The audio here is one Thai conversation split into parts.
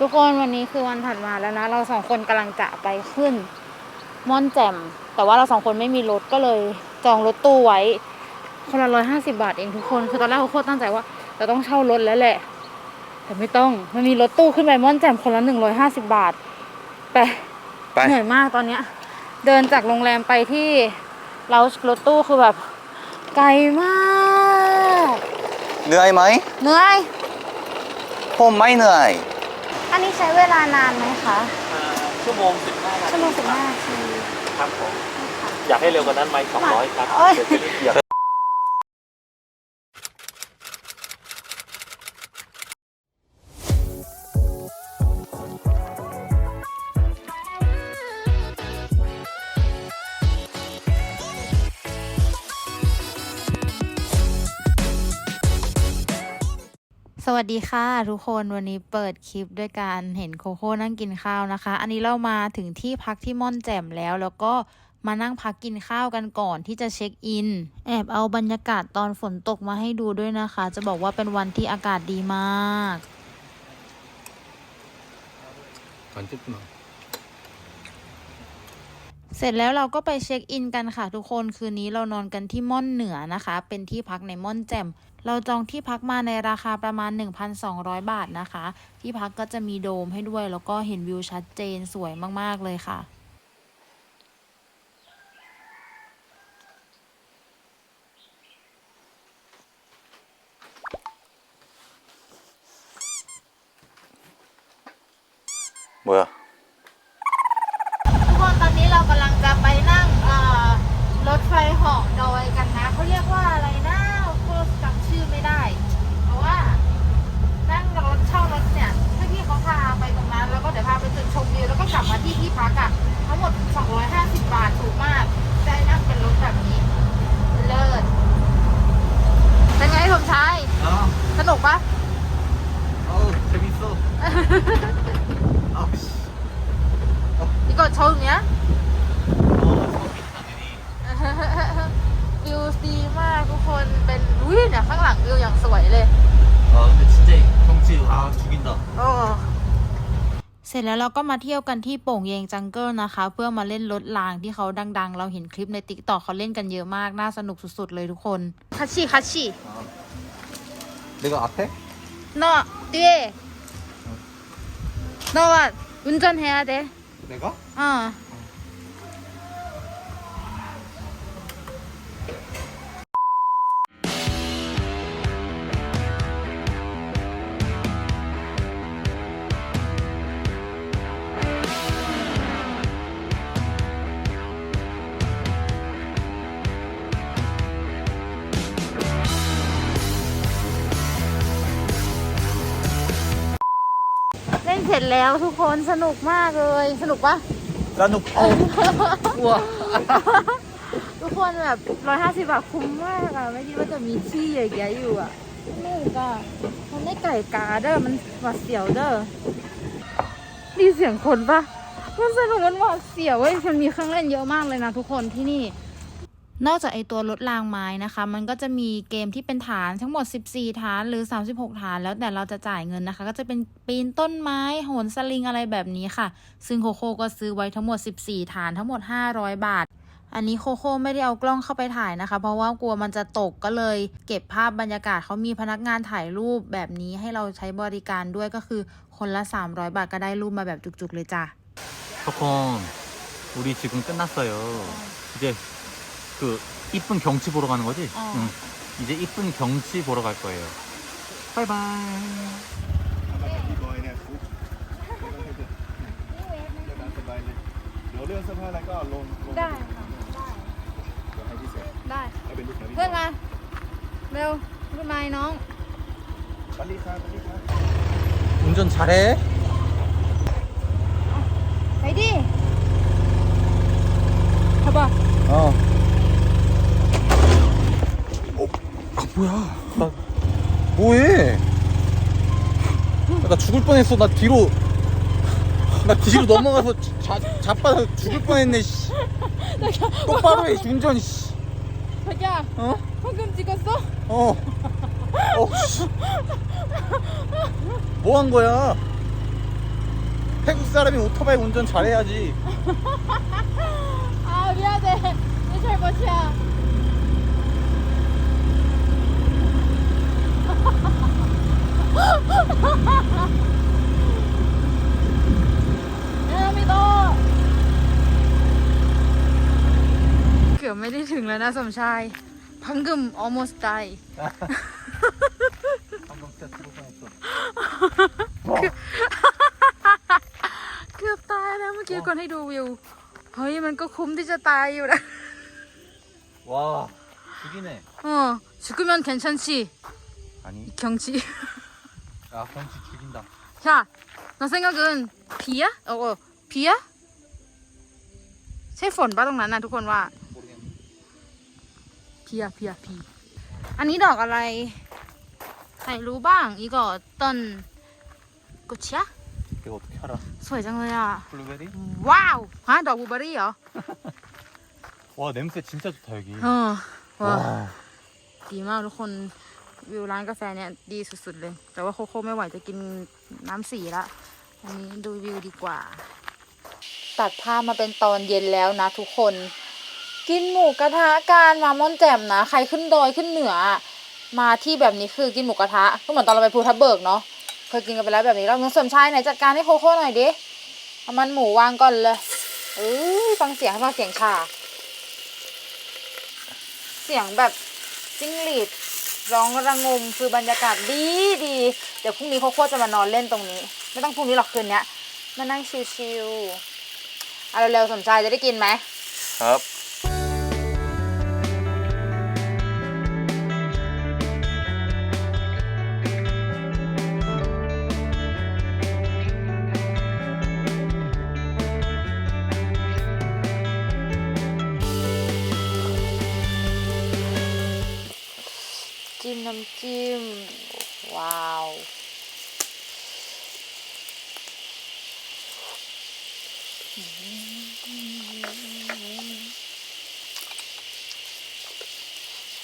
ทุกคนวันนี้คือวันถัดมาแล้วนะ เราสองคนกำลังจะไปขึ้นม่อนแจ่ม แต่ว่าเราสองคนไม่มีรถก็เลยจองรถตู้ไว้ คนละร้อยห้าสิบาทเองทุกคน คือตอนแรกเขาโคตรตั้งใจว่าเราต้องเช่ารถแล้วแหละ แต่ไม่ต้องมันมีรถตู้ขึ้นไปม่อนแจ่มคนละหนึ่งร้อยห้าสิบาทไปไปเหนื่อยมากตอนเนี้ย เดินจากโรงแรมไปที่เรารถตู้คือแบบไกลมากเหนื่อยไหมเหนื่อยผมไม่เหนื่อย อันนี้ใช้เวลานานไหมคะอ่าชั่วโมง15นาชั่วทีโมงสิบห้านาที ครับผม อยากให้เร็วกว่านั้นไหม200ครับโอ้ยเดี๋ยวจะรีบเหยียบ สวัสดีค่ะทุกคนวันนี้เปิดคลิปด้วยการเห็นโคโค่นั่งกินข้าวนะคะ อันนี้เรามาถึงที่พักที่ม่อนแจ่มแล้ว แล้วก็มานั่งพักกินข้าวกันก่อนที่จะเช็คอิน แอบเอาบรรยากาศตอนฝนตกมาให้ดูด้วยนะคะ จะบอกว่าเป็นวันที่อากาศดีมากเสร็จแล้วเราก็ไปเช็คอินกันค่ะทุกคนคืนนี้เรานอนกันที่ม่อนเหนือนะคะ เป็นที่พักในม่อนแจ่ม เราจองที่พักมาในราคาประมาณ 1,200 บาทนะคะ ที่พักก็จะมีโดมให้ด้วย แล้วก็เห็นวิวชัดเจนสวยมาก ๆ เลยค่ะ뭐 야? ทุกคนตอนนี้เรากำลังจะไปนั่งเอ่อรถไฟเหาะดอยกันนะเขาเรียกว่าอะไรนะโคตรจำ ชื่อไม่ได้ เพราะว่านั่งรถเช่ารถเนี่ยถ้าพี่เขาพาไปตรงนั้น แล้วก็เดี๋ยวพาไปจุดชมวิวแล้วก็กลับมาที่ที่พักอะทั้งหมด 250 บาทถูกมากได้นั่งเป็นรถแบบนี้ เลิศเป็นไงสมชายอ๋อสนุกปะโอ้เทมิโซ อีกอดโชว์องเนี้ย วิวดีมากทุกคนเป็นวิวเนี่ยข้างหลังวิวอย่างสวยเลย 아, 근데 진짜 이 경치, 아, 죽인다. เสร็จแล้วเราก็มาเที่ยวกันที่โป่งเยงจังเกิลนะคะ เพื่อมาเล่นรถรางที่เขาดัง ๆ เราเห็นคลิปในติ๊กต็อกเขาเล่นกันเยอะมาก น่าสนุกสุด ๆ เลยทุกคนคัชชี่คัชชี่ 내가 앞에? เนาะเต้เนาะว่า운전해야돼 내가? อ่ ร็จแล้วทุกคนสนุกมากเลย สนุกปะสนุกโอ้กลัวทุกคนแบบร้อยห้าสิบบาทคุ้มมากอะไม่คิดว่าจะมีที่อย่าเงี้อยู่อะสนุกอะมันได้ไก่กาเด้อมันหวาดเสียวเด้อดีเสียงคนปะมันสนุกมันหวาดเสียวเว้ยมันมีเครื่องเล่นเยอะมากเลยนะทุกคนที่นี่ นอกจากไอตัวรถรางไม้นะคะ มันก็จะมีเกมที่เป็นฐานทั้งหมด 14 ฐานหรือ 36 ฐาน แล้วแต่เราจะจ่ายเงินนะคะ ก็จะเป็นปีนต้นไม้โหนสลิงอะไรแบบนี้ค่ะ ซึ่งโคโค่ก็ซื้อไว้ทั้งหมด 14 ฐานทั้งหมด 500 บาท อันนี้โคโค่ไม่ได้เอากล้องเข้าไปถ่ายนะคะ เพราะว่ากลัวมันจะตกก็เลย เก็บภาพบรรยากาศเขามีพนักงานถ่ายรูปแบบนี้ให้เราใช้บริการด้วยก็คือคนละ 300 บาทก็ได้รูปมาแบบจุกๆเลยจ้ะ 조금 우리 지금 끝났어요. 그 이쁜 경치 보러 가는 거지? 어. 응. 이제 이쁜 경치 보러 갈 거예요. 바이바이. 운전 잘해? ไปดิขับบ่ 어. 뭐야? 나 뭐해? 나 죽을 뻔했어. 나 뒤로 나 뒤로 넘어가서 자, 자빠서 죽을 뻔했네. 씨. 나 그냥 똑바로 해 운전. 씨. 자기야 어? 황금 찍었어? 어. 어. 뭐한 거야? 태국 사람이 오토바이 운전 잘해야지. 아 미안해 내 잘못이야 เกือบไม่ได้ถึงแล้วนะสมชาย พังกึม almost die 방금 진짜 죽을 뻔했어. เกือบตายแล้วเมื่อกี้คนให้ดูวิว เฮ้ย มันก็คุ้มที่จะตายอยู่นะ 와 죽이네. 어, 죽으면 괜찮지. 아니 경치. 야 경치 죽인다. 자, 너 생각은 비야? 어, 어 비야? ใช่ฝนป่ะตรงนั้นนะทุกคนว่า 모르겠네. พีอะพีอะพี อันนี้ดอกอะไร ใครรู้บ้าง อีกอต้นกุชะ 이거 어떻게 알아? สวยจังเลยอ่ะ 블루베리? ว้าวฮะดอกบลูเบอรี่เหรอ 와 냄새 진짜 좋다 여기. เออว้าว 와 ดีมากทุกคน วิวร้านกาแฟเนี่ยดีสุดๆเลย แต่ว่าโคโค่ไม่ไหวจะกินน้ำสีละอันนี้ดูวิวดีกว่า ตัดภาพมาเป็นตอนเย็นแล้วนะทุกคน กินหมูกระทะการมาม่อนแจ่มนะ ใครขึ้นดอยขึ้นเหนือ มาที่แบบนี้คือกินหมูกระทะก็เหมือนตอนเราไปภูทับเบิกเนาะเคยกินกันไปแล้วแบบนี้เราเงินสมชายไหนจัดการให้โคโค่หน่อยดิเอามันหมูวางก่อนเลยเอ้ยฟังเสียงฟังเสียงชาเสียงแบบจิ้งหรีด ร้องระงมคือบรรยากาศดีดีเดี๋ยวพรุ่งนี้เขาโคตรจะมานอนเล่นตรงนี้ ไม่ต้องพรุ่งนี้หรอกคืนเนี้ยมานั่งชิวๆเอาเร็วๆสมชายจะได้กินไหมครับ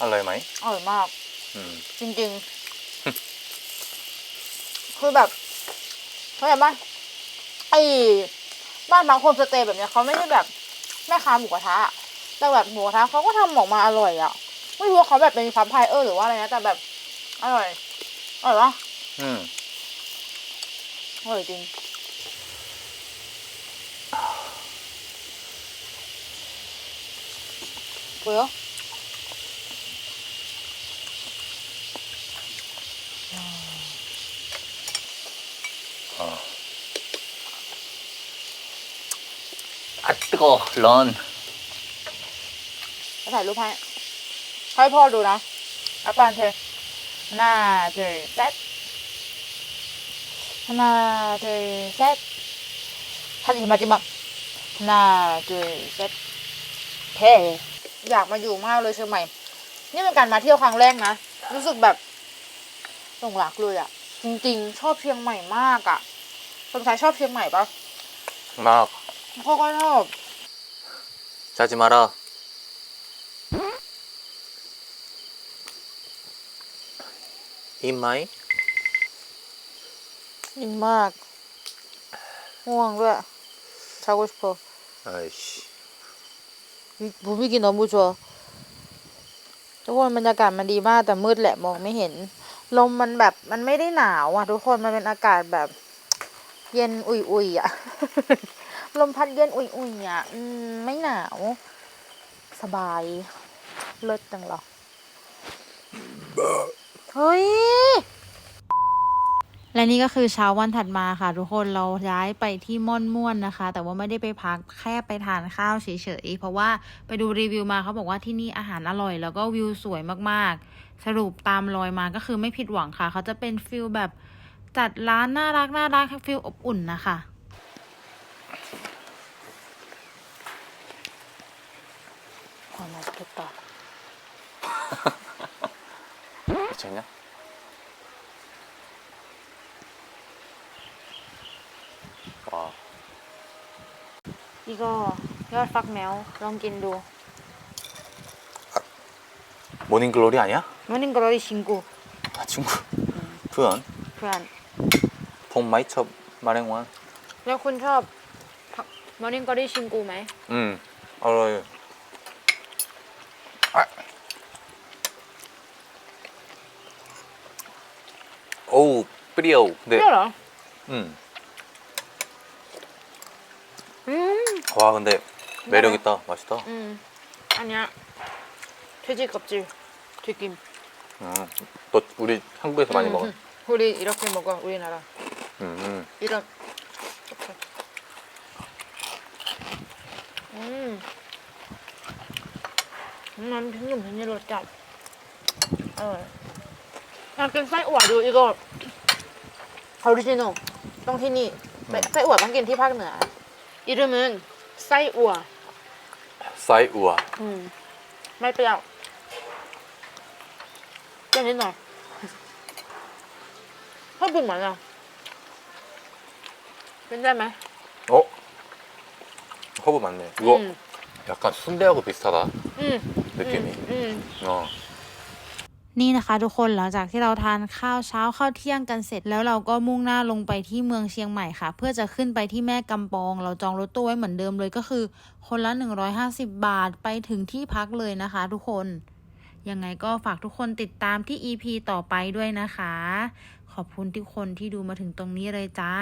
อร่อยไหมอร่อยมาก อืม จริงๆ คือแบบเข้าใจปะไอ้บ้านบางโฮมสเตย์แบบเนี้ยเขาไม่ได้แบบแม่ค้าหมูกระทะแต่แบบหมูกระทะเขาก็ทำออกมาอร่อยอะ ไม่รู้ว่าเขาแบบเป็นซัพพลายเออร์หรือว่าอะไรนะ แต่แบบอร่อย อร่อยปะอืมอร่อยจริง เบื่ออัดตึกอร้อนจะถ่ายรูปให้ให้พ่อดูนะอาปานเธอหน้าเธอเซ็ตหน้าเธอเซ็ตท่านอิมาจิมักหน้าเธอเซ็ตเท่ อยากมาอยู่มากเลยเชียงใหม่ นี่เป็นการมาเที่ยวครั้งแรกนะ รู้สึกแบบหลงรักเลยอะ่ะ จริงๆ ชอบเชียงใหม่มากอะ่ะสงสัยชอบเชียงใหม่ปะมากพ่อก็ชอบซาจิมาระอินไหมอินมากง่วงด้วยชากุสโกไอ้ 분위기 너무 좋아 ทุกคนบรรยากาศมันดีมากแต่มืดแหละมองไม่เห็น ลมมันแบบมันไม่ได้หนาวอ่ะ ทุกคนมันเป็นอากาศแบบ เย็นอุ่ยๆอ่ะ ลมพัดเย็นอุ่ยๆอ่ะอืมไม่หนาว สบาย เลิศจังเหรอเฮ้ย และนี่ก็คือเช้าวันถัดมาค่ะ ทุกคนเราย้ายไปที่ม่อนม่วนนะคะ แต่ว่าไม่ได้ไปพักแค่ไปทานข้าวเฉยๆเพราะว่าไปดูรีวิวมาเขาบอกว่าที่นี่อาหารอร่อย แล้วก็วิวสวยมากๆ สรุปตามรอยมาก็คือไม่ผิดหวังค่ะ เขาจะเป็นฟิลแบบจัดร้านน่ารักน่ารักฟิลอบอุ่นนะคะขอมาสเต่ นี่ก็ยอดฟักแมวลองกินดู 모닝글로리 아니야? มันนี่กรอดิชิงกู 아 친구 부연 เพื่อน 봄 마이첩 마랭원 แล้วคุณชอบมอร์นิ่งกอรี่ชิงกูไหม 응 어려요 어우 삐리오 เปรี้ 근데 ยวเหรอ 응. 와 근데 매력 있다 맛있다. 음 아니야 돼지 껍질 튀김. 음너 우리 한국에서 많이 먹어. 음. 우리 이렇게 먹어 우리나라 음. 이런 이렇게. 음. 음, 난 평균 면이로 짜. 어. 약간 쌀우아도 이거 오리지노 똥티니 쌀우아 만긴 티파그는 이름은 ไส้อั่ว ไส้อั่ว อืม ไม่เปรี้ยวเปรี้ยวนิดหน่อยชอบกินเหมือนอ่ะกินได้ไหม 어? 허브 맞네. 이거 음. 약간 순대하고 비슷하다. 음. 느낌이. 음. 음. 어. นี่นะคะทุกคนหลังจากที่เราทานข้าวเช้าข้าวเที่ยงกันเสร็จแล้วเราก็มุ่งหน้าลงไปที่เมืองเชียงใหม่ค่ะ เพื่อจะขึ้นไปที่แม่กำปอง เราจองรถตู้ไว้เหมือนเดิมเลยก็คือ คนละ 150 บาทไปถึงที่พักเลยนะคะ ทุกคนยังไงก็ฝากทุกคนติดตามที่ EP ต่อไปด้วยนะคะ ขอบคุณทุกคนที่ดูมาถึงตรงนี้เลยจ้า